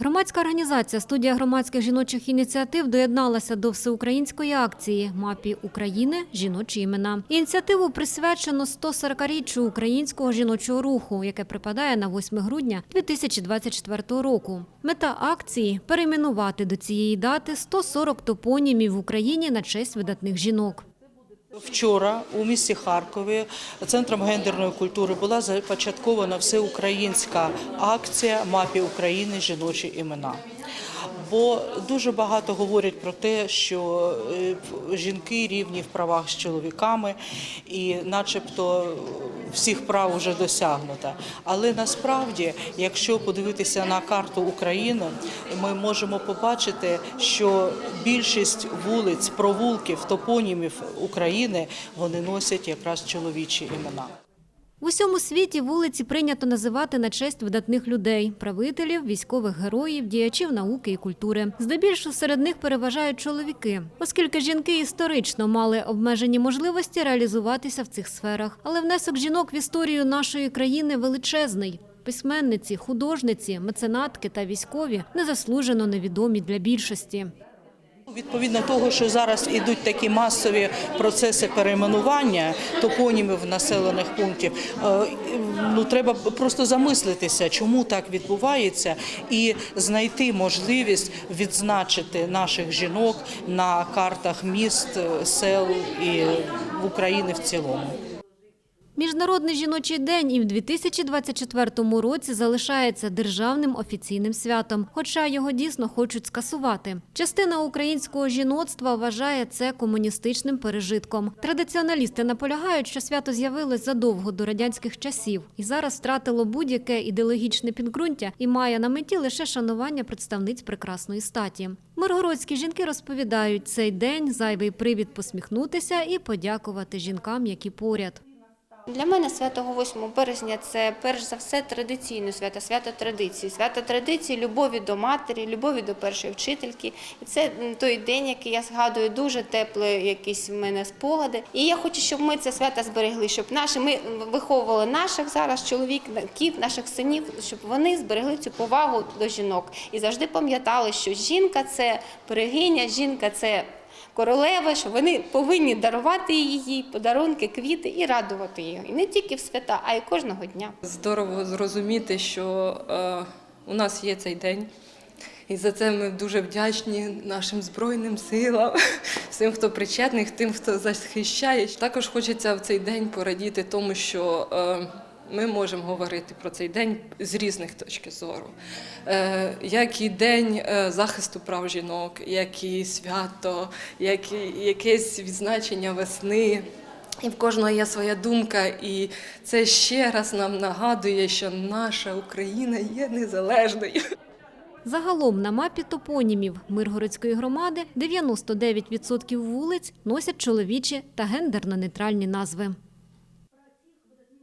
Громадська організація студія громадських жіночих ініціатив доєдналася до всеукраїнської акції Мапі України жіночі імена. Ініціативу присвячено 140-річчю українського жіночого руху, яке припадає на 8 грудня 2024 року. Мета акції перейменувати до цієї дати 140 топонімів в Україні на честь видатних жінок. Вчора у місті Харкові центром гендерної культури була започаткована всеукраїнська акція Мапі України жіночі імена. Бо дуже багато говорять про те, що е, жінки рівні в правах з чоловіками, і, начебто, всіх прав вже досягнуто. Але насправді, якщо подивитися на карту України, ми можемо побачити, що більшість вулиць, провулків, топонімів України вони носять якраз чоловічі імена. В усьому світі вулиці прийнято називати на честь видатних людей – правителів, військових героїв, діячів науки і культури. Здебільшого серед них переважають чоловіки, оскільки жінки історично мали обмежені можливості реалізуватися в цих сферах. Але внесок жінок в історію нашої країни величезний. Письменниці, художниці, меценатки та військові незаслужено невідомі для більшості. Відповідно того, що зараз ідуть такі масові процеси перейменування топонімів населених пунктів, е, ну треба просто замислитися, чому так відбувається, і знайти можливість відзначити наших жінок на картах міст, сел і в Україні в цілому. Міжнародний жіночий день і в 2024 році залишається державним офіційним святом, хоча його дійсно хочуть скасувати. Частина українського жіноцтва вважає це комуністичним пережитком. Традиціоналісти наполягають, що свято з'явилось задовго до радянських часів і зараз втратило будь-яке ідеологічне підґрунтя і має на меті лише шанування представниць прекрасної статі. Миргородські жінки розповідають, цей день зайвий привід посміхнутися і подякувати жінкам, які поряд. Для мене свято 8 березня це перш за все традиційне свято, свято традиції, свято традиції, любові до матері, любові до першої вчительки. І це той день, який я згадую, дуже теплі якісь в мене спогади. І я хочу, щоб ми це свято зберегли, щоб наші ми виховували наших зараз чоловіків, наших синів, щоб вони зберегли цю повагу до жінок і завжди пам'ятали, що жінка це берегиня, жінка це королеви, що вони повинні дарувати їй подарунки, квіти і радувати її. І не тільки в свята, а й кожного дня. Здорово зрозуміти, що е, у нас є цей день. І за це ми дуже вдячні нашим Збройним силам, всім, хто причетний, тим, хто захищає. Також хочеться в цей день порадіти тому, що е, ми можемо говорити про цей день з різних точок зору. Е, як і день е, захисту прав жінок, як і свято, як і якесь відзначення весни. І в кожного є своя думка, і це ще раз нам нагадує, що наша Україна є незалежною. Загалом на мапі топонімів Миргородської громади 99% вулиць носять чоловічі та гендерно-нейтральні назви.